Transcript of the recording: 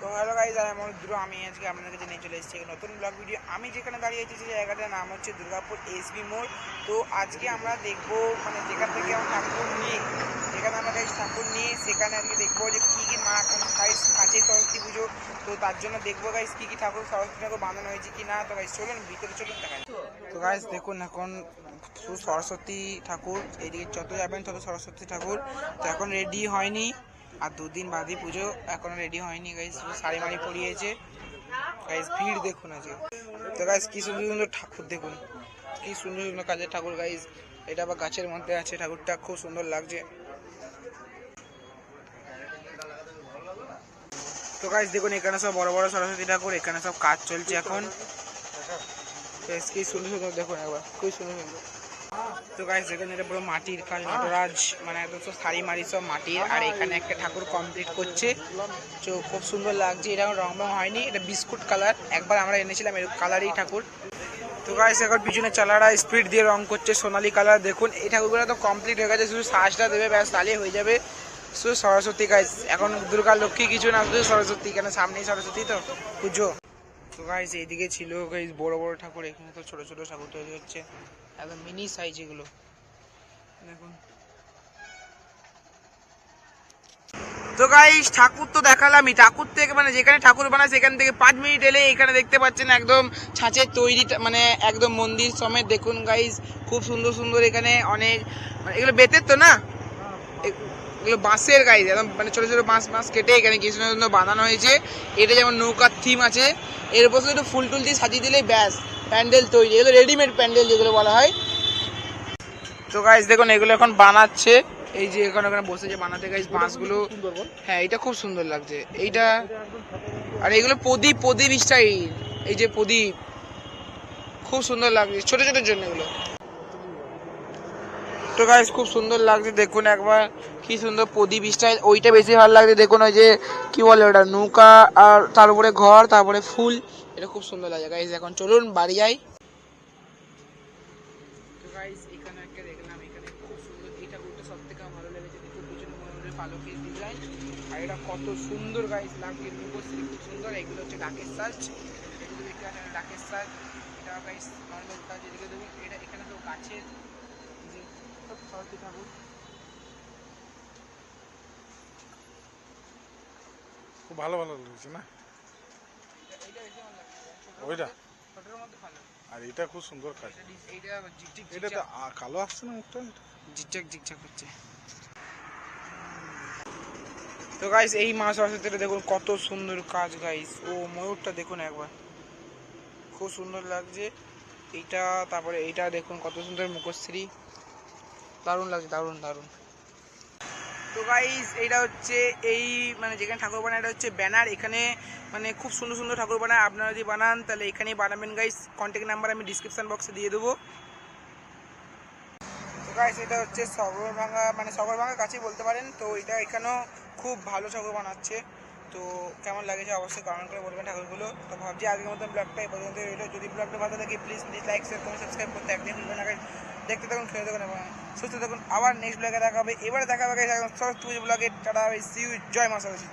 তো hello guys আর আমার দ্রুত আমি আজকে আপনাদের কাছে নিয়ে চলে এসেছি নতুন ব্লগ ভিডিও আমি যেখানে দাঁড়িয়ে আছি সেই জায়গাটার নাম হচ্ছে দুর্গাপুর এসবি মোড় তো আজকে আমরা দেখব মানে যেখান থেকে আমরা ঠাকুর নিয়ে যেখানে আমরা গাইজ ঠাকুর নিয়ে সেখানে আজকে দেখব যে কী কী মা গাইজ আছে সরস্বতী পুজো। তো তার জন্য দেখব গাইজ কী কী ঠাকুর, সরস্বতী ঠাকুর বাঁধানো হয়েছে কি না তো গাইজ চলুন, ভিতরে চলুন, দেখাই। তো গাইজ দেখুন এখন সরস্বতী ঠাকুর, এদিকে যত যাবেন তত সরস্বতী ঠাকুর। তো এখন রেডি হয়নি। আর দুদিন বাদই পুজো এখনও রেডি হয়নি শুধু শাড়ি মাড়ি পরিয়েছে। গাইজ ভিড় দেখুন আছে তো গাইজ কি সুন্দর সুন্দর ঠাকুর দেখুন। কি সুন্দর সুন্দর কাজের ঠাকুর গাইজ এটা আবার গাছের মধ্যে আছে, ঠাকুরটা খুব সুন্দর লাগছে। তো গাইজ দেখুন, এখানে সব বড় বড় সরস্বতী ঠাকুর, এখানে সব কাজ চলছে এখন। কি সুন্দর সুন্দর, দেখুন একবার, খুবই সুন্দর সুন্দর। তো গাইস এখানে এটা পুরো মাটির কাজ নটরাজ মানে একদম সব শাড়ি মারি সব মাটির। আর এখানে একটা ঠাকুর কমপ্লিট করছে। তো খুব সুন্দর লাগছে এটা রং রং হয়নি, এটা বিস্কুট কালার একবার আমরা এনেছিলাম এরকম কালারই ঠাকুর। তো গাইস এখন পিছনে চালারা স্পিড দিয়ে রং করছে, সোনালি কালার দেখুন, এই ঠাকুরগুলো তো কমপ্লিট হয়ে গেছে, শুধু সাজটা দেবে, ব্যাস তাহলে হয়ে যাবে। শুধু সরস্বতী গাইস এখন দুর্গা লক্ষ্মী কিছু না, শুধু সরস্বতী, কেন সামনেই সরস্বতী তো, পুজো। তো গাইস এইদিকে ছিল গাইস বড় বড় ঠাকুর, এখানে তো ছোট ছোট ঠাকুর তৈরি হচ্ছে। একদম মিনি সাইজ এগুলো। দেখুন। তো গাইস ঠাকুর তো দেখালামই। ঠাকুর থেকে মানে যেখানে ঠাকুর বানায় সেখান থেকে পাঁচ মিনিট এলে এখানে দেখতে পাচ্ছেন একদম ছাঁচের তৈরি মানে একদম মন্দির সমেত। দেখুন গাইস খুব সুন্দর সুন্দর এখানে অনেক মানে এগুলো বেতের তো না? এ- এগুলো বাঁশের গাইজ একদম মানে ছোট ছোট বাঁশ বাঁশ কেটে এখানে কি সুন্দর সুন্দর বানানো হয়েছে। এটা যেমন নৌকার থিম আছে এর উপর শুধু একটু ফুল টুল দিয়ে সাজিয়ে দিলেই ব্যাস প্যান্ডেল তৈরি। এগুলো রেডিমেড প্যান্ডেল যেগুলো বলা হয়। তো গাইজ দেখুন এগুলো এখন বানাচ্ছে। এই যে এখানে ওখানে বসে যে বানাতে গাইজ বাঁশগুলো। হ্যাঁ এটা খুব সুন্দর লাগছে। এইটা আর এগুলো প্রদীপ প্রদীপ স্টাইল। এই যে প্রদীপ। খুব সুন্দর লাগছে ছোট ছোটোর জন্য এগুলো। তো গাইজ খুব সুন্দর লাগছে, দেখুন একবার, কি সুন্দর প্রদীপ স্টাইল ওইটা বেশি ভালো লাগছে, দেখুন ওই যে, কি বলে ওটা, নৌকা আর তার উপরে ঘর, তারপরে ফুল, এটা খুব সুন্দর লাগে গাইজ এখন চলুন বাড়ি যাই। তো গাইজ এখানে একটা দেখলাম, এখানে খুব সুন্দর ঠাকুরটা সব থেকে ভালো লেগেছে এটা কত সুন্দর গাইজ লাগছে সুন্দর, এগুলো হচ্ছে ডাকের সাজ, এগুলো দেখতে ডাকের সাজ, এটা এদিকে এটা এখানে তো গাছের খুব ভালো ভালো লাগছে না? ওইটা? আর এটা খুব সুন্দর কাজ। এটা তো কালো আসছে না মুখটা? ঝিকঝাক ঝিকঝাক করছে তো গাইস এই মা সরস্বতীটা দেখুন কত সুন্দর কাজ গাইস ও ময়ূরটা দেখুন একবার। খুব সুন্দর লাগছে। এইটা, তারপরে এইটা দেখুন কত সুন্দর মুখশ্রী। দারুণ লাগছে, দারুণ দারুণ। তো গাইস এইটা হচ্ছে এই মানে যেখানে ঠাকুর বানায়, এটা হচ্ছে ব্যানার। এখানে মানে খুব সুন্দর সুন্দর ঠাকুর বানায়। আপনারা যদি বানান, তাহলে এখানেই বানাবেন গাইস কন্ট্যাক্ট নাম্বার আমি ডিসক্রিপশন বক্সে দিয়ে দেবো। তো গাইস এটা হচ্ছে সগরভাঙ্গা মানে সগরভাঙ্গা কাছেই বলতে পারেন। তো এটা এখানেও খুব ভালো ঠাকুর বানাচ্ছে। তো কেমন লাগেছে অবশ্যই কমেন্ট করে বলবেন। ঠাকুরগুলো, তো ভাবছি আজকের মতো ব্লগটা এই পর্যন্ত রইল। যদি ব্লগটা ভালো থাকে প্লিজ প্লিজ লাইক শেয়ার করুন সাবস্ক্রাইব করতে একদিন ভুলবেন না দেখতে থাকুন খেলে থাকুন এবং সুস্থ থাকুন। আবার নেক্সট ব্লগে দেখা হবে। এবারে দেখা হবে সরস্বতী পুজো ব্লগে টাটা সি ইউ জয় মা সরস্বতী।